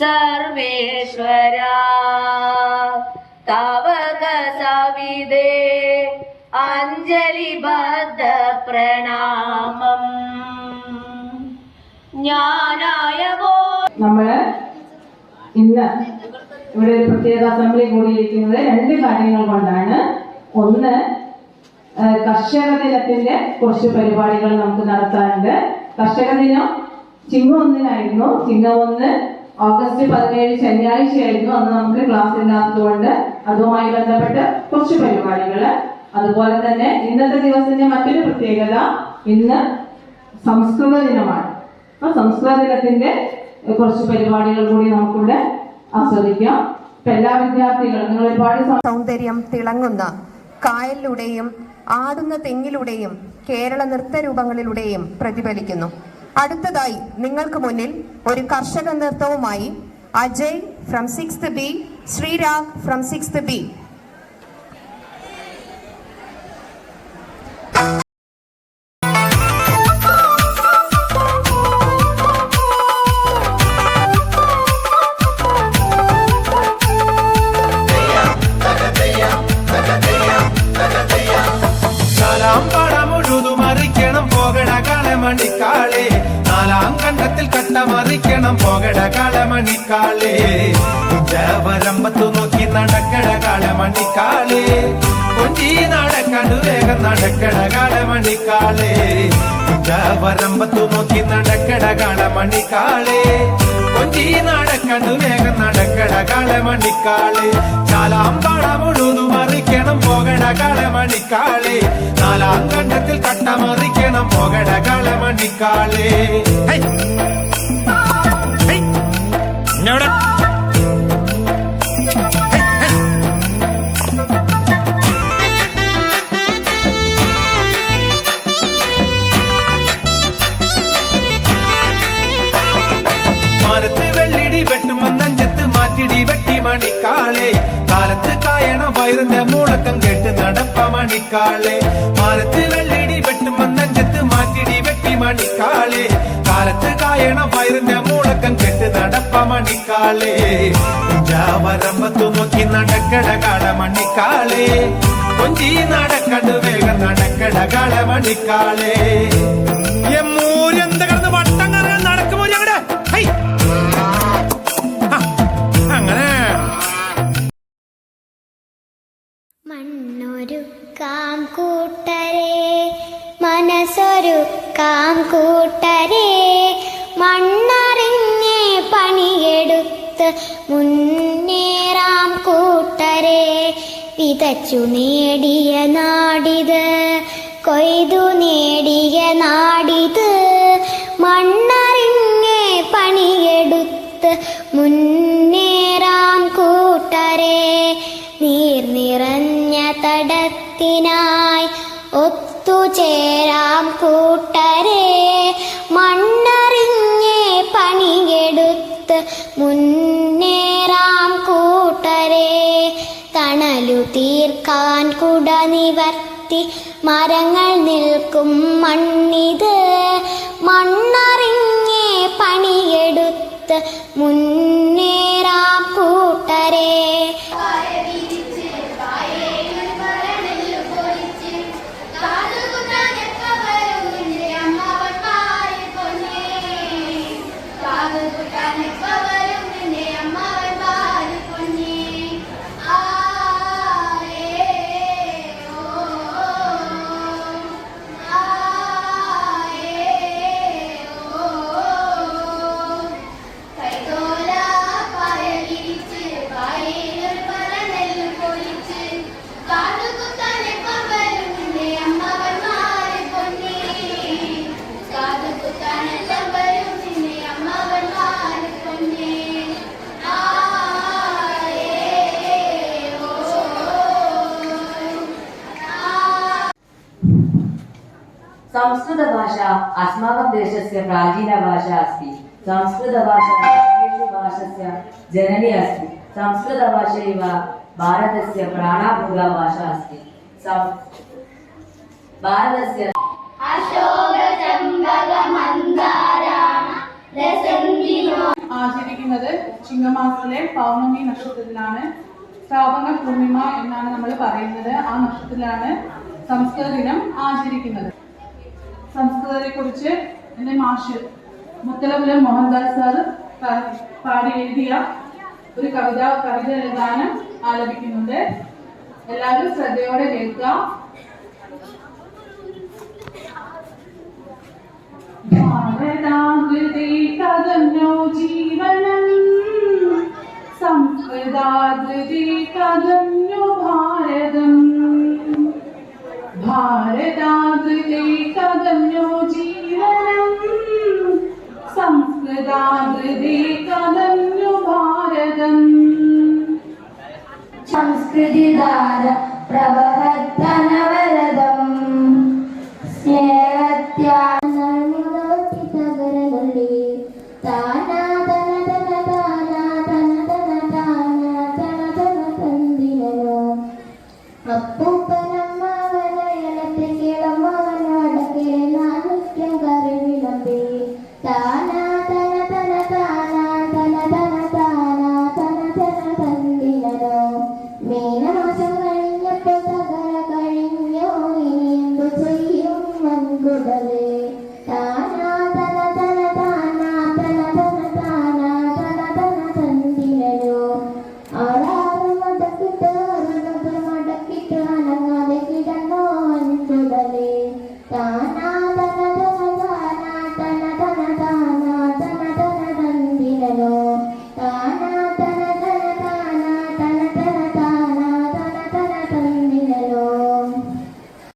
സർവേശ്വരാ. അഞ്ജലിബദ്ധ പ്രണാമം. നമ്മൾ ഇന്ന് ഇവിടെ ഒരു പ്രത്യേക അസംബ്ലി കൂടിയിരിക്കുന്നത് രണ്ട് കാര്യങ്ങൾ കൊണ്ടാണ്. ഒന്ന് കർഷക ദിനത്തിന്റെ കുറച്ച് പരിപാടികൾ നമുക്ക് നടത്താനുണ്ട്. കർഷക ദിനം ചിങ്ങം ഒന്നിനായിരുന്നു. ചിങ്ങം ഒന്ന് ഓഗസ്റ്റ് പതിനേഴ് ശനിയാഴ്ചയായിരുന്നു അന്ന് നമുക്ക് ക്ലാസ് ഇല്ലാത്തതുകൊണ്ട് അതുമായി ബന്ധപ്പെട്ട് കുറച്ച് പരിപാടികൾ അതുപോലെ തന്നെ ഇന്നത്തെ ദിവസത്തിന്റെ മറ്റൊരു പ്രത്യേകത ഇന്ന് സംസ്കൃത ദിനമാണ്. ആ സംസ്കൃത ദിനത്തിന്റെ കുറച്ച് പരിപാടികൾ കൂടി നമുക്കിവിടെ ആസ്വദിക്കാം. എല്ലാ വിദ്യാർത്ഥികളും നിങ്ങൾ ഒരുപാട് സൗന്ദര്യം തിളങ്ങുന്ന കായലിലൂടെയും ആടുന്ന തെങ്ങിലൂടെയും കേരള നൃത്ത നൃത്തരൂപങ്ങളിലൂടെയും പ്രതിഫലിക്കുന്നു. അടുത്തതായി നിങ്ങൾക്ക് മുന്നിൽ ഒരു കർഷക നൃത്തവുമായി Ajay from six B Sreerag from six B കണ്ടത്തിൽ കട്ടമറിക്കണം പോകട കളമണിക്കാളേ. വരമ്പത്തു നോക്കി നടക്കട കളമണിക്കാളേ. കൊഞ്ചി നടക്കണു വേഗം നടക്കട കളമണിക്കാളേ. വരമ്പത്തു നോക്കി നടക്കട കളമണിക്കാളേ. കൊഞ്ചി നടക്കണു വേഗം നടക്കട കളമണിക്കാളേ. നാലാം പടമുഴുതു മറിക്കണം പോകട കളമണിക്കാളേ. നാലാം കണ്ടത്തിൽ കട്ടമറിക്കണം പോകട കളമണിക്കാളേ. என்னோட? மறுத்து வெள்ளிடி வெட்டும் நஞ்சத்து மாற்றிடி வெட்டி மணிக்காளே காலத்து காயணம் பயிருந்த மூலக்கம் கேட்டு நடப்ப மணிக்காளே மறுத்து வெள்ளிடி வெட்டும் நஞ்சத்து மாற்றிடி வெட்டி മണിക്കാളെ. കാലത്ത് കായണ വയറിന്റെ മൂളക്കം കെട്ട് നടപ്പ മണിക്കാളെ. വരമ്പത്തു നോക്കി നടക്കട കാള മണിക്കാളെ. കൊഞ്ചി നടക്കണ്ട് വേഗം നടക്കട കാള മണിക്കാളെ. മനസ്സൊരുക്കാം കൂട്ടരെ മണ്ണറിഞ്ഞേ പണിയെടുത്ത് മുന്നേറാം കൂട്ടരെ വിതച്ചു നേടിയ നാടിത് കൊയ്തു നേടിയ നാടിത് മണ്ണറിഞ്ഞ് പണിയെടുത്ത് മുന്നേറാം കൂട്ടരെ നീർ നിറഞ്ഞ തടത്തിനായി നിവർത്തി മരങ്ങൾ നിൽക്കും മണ്ണിത്. മണ്ണറിഞ്ഞേ പണിയെടുത്ത് संस्कृतभाषा अस्माकं देशस्य प्राचीना भाषा अस्ति संस्कृतभाषा सर्वेषु भाषस्य जननी अस्ति संस्कृतभाषैव भारतस्य प्राणाभूता भाषा अस्ति सं- भारतस्य അശോക ചമ്പക മന്ദാരാണ രസന്തിനോ ആചരിക്കുന്ന ആചരിക്കുന്നത് ചിങ്ങമാസത്തിലെ പൗർണമി നക്ഷത്രത്തിലാണ് ശ്രാവണ പൂർണിമ എന്നാണ് നമ്മൾ പറയുന്നത് ആ നക്ഷത്രത്തിലാണ് സംസ്കൃത ദിനം ആചരിക്കുന്നത് സംസ്കൃതത്തെ കുറിച്ച് എന്റെ മാഷ് മുത്തലപുരം മോഹൻദാസ് സാർ പാടി എഴുതിയ ഒരു കവിത കവിത ഗാനം ആലപിക്കുന്നുണ്ട്. എല്ലാവരും ശ്രദ്ധയോടെ കേൾക്കുക. ജീവനം സംസ്കൃതാകൃതി കഥന്യോ സംസ്കൃതാകൃതി കഥന്യോ ഭാരതം. സംസ്കൃതിധാര പ്രവഹത്തനവരതം സ്നേഹത്യാനർമുദോത്തി